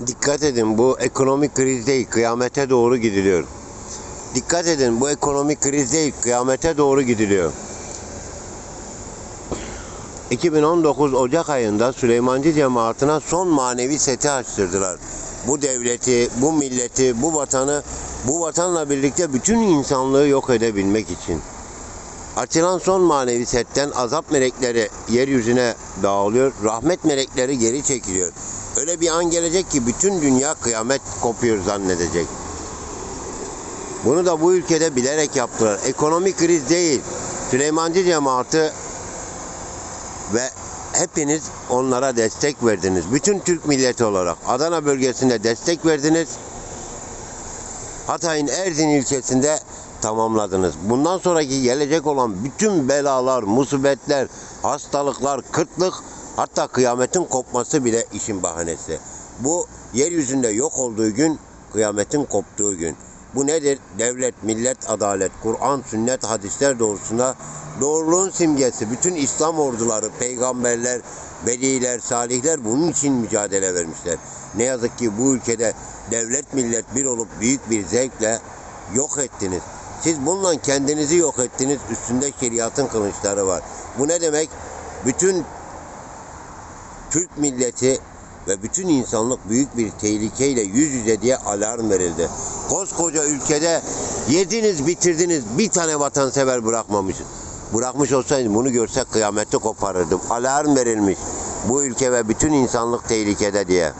Dikkat edin bu ekonomik kriz değil, kıyamete doğru gidiliyor. Dikkat edin bu ekonomik kriz değil, kıyamete doğru gidiliyor. 2019 Ocak ayında Süleymancı cemaatine son manevi seti açtırdılar. Bu devleti, bu milleti, bu vatanı, bu vatanla birlikte bütün insanlığı yok edebilmek için. Açılan son manevi setten azap melekleri yeryüzüne dağılıyor, rahmet melekleri geri çekiliyor. Öyle bir an gelecek ki bütün dünya kıyamet kopuyor zannedecek. Bunu da bu ülkede bilerek yaptılar. Ekonomik kriz değil. Süleymancı cemaati ve hepiniz onlara destek verdiniz. Bütün Türk milleti olarak Adana bölgesinde destek verdiniz. Hatay'ın Erzin ilçesinde tamamladınız. Bundan sonraki gelecek olan bütün belalar, musibetler, hastalıklar, kıtlık hatta kıyametin kopması bile işin bahanesi. Bu yeryüzünde yok olduğu gün kıyametin koptuğu gün. Bu nedir? Devlet, millet, adalet, Kur'an, sünnet, hadisler doğrusunda doğruluğun simgesi. Bütün İslam orduları, peygamberler, veliler, salihler bunun için mücadele vermişler. Ne yazık ki bu ülkede devlet, millet bir olup büyük bir zevkle yok ettiniz. Siz bununla kendinizi yok ettiniz. Üstünde şeriatın kılıçları var. Bu ne demek? Bütün Türk milleti ve bütün insanlık büyük bir tehlikeyle yüz yüze diye alarm verildi. Koskoca ülkede yediniz bitirdiniz bir tane vatansever bırakmamışsınız. Bırakmış olsaydım bunu görsek kıyameti koparırdım. Alarm verilmiş. Bu ülke ve bütün insanlık tehlikede diye.